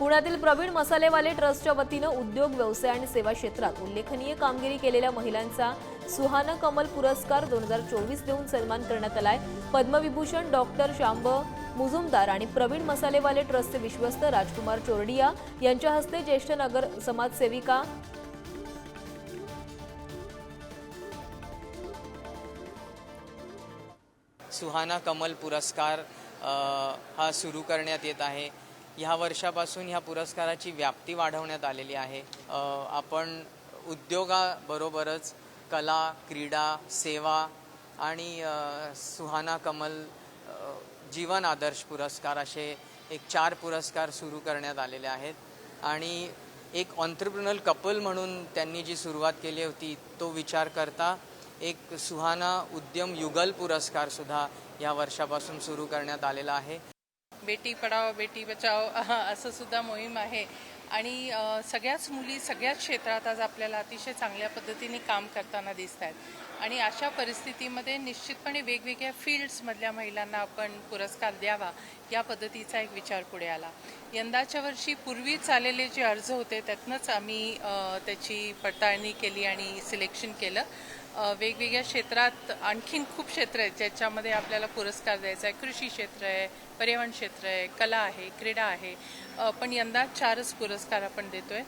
पुण्यातील प्रवीण मसालेवाले ट्रस्टच्या वतीनं उद्योग व्यवसाय आणि सेवा क्षेत्रात उल्लेखनीय कामगिरी केलेल्या महिलांचा सुहाना कमल पुरस्कार दोन हजार चोवीस देऊन सन्मान करण्यात आलाय. पद्मविभूषण डॉक्टर शांब मुजुमदार आणि प्रवीण मसालेवाले ट्रस्टचे विश्वस्त राजकुमार चोरडिया यांच्या हस्ते ज्येष्ठ नगर समाजसेविका सुहाना कमल पुरस्कार हा सुरू करण्यात येत आहे. ह्या वर्षापासून ह्या पुरस्काराची व्याप्ती वाढवण्यात आलेली आहे. आपण उद्योगाबरोबरच कला क्रीडा सेवा आणि सुहाना कमल जीवन आदर्श पुरस्कार असे एक चार पुरस्कार सुरू करण्यात आलेले आहेत. आणि एक ऑन्ट्रप्रिनल कपल म्हणून त्यांनी जी सुरुवात केली होती तो विचार करता एक सुहाना उद्यम युगल पुरस्कारसुद्धा या वर्षापासून सुरू करण्यात आलेला आहे. बेटी पढाओ बेटी बचाओ असं सुद्धा मोहीम आहे. आणि सगळ्याच मुली सगळ्याच क्षेत्रात आज आपल्याला अतिशय चांगल्या पद्धतीने काम करताना दिसत आहेत आणि अशा परिस्थितीमध्ये निश्चितपणे वेगवेगळ्या फील्ड्समधल्या महिलांना आपण पुरस्कार द्यावा या पद्धतीचा एक विचार पुढे आला. यंदाच्या वर्षी पूर्वी आलेले जे अर्ज होते त्यातनंच आम्ही त्याची पडताळणी केली आणि सिलेक्शन केलं. वेगवेगळ्या क्षेत्रात आणखीन खूप क्षेत्र आहेत ज्याच्यामध्ये आपल्याला पुरस्कार द्यायचा आहे. कृषी क्षेत्र आहे पर्यावरण क्षेत्र आहे कला आहे क्रीडा आहे. पण यंदा चारच पुरस्कार आपण देतोय.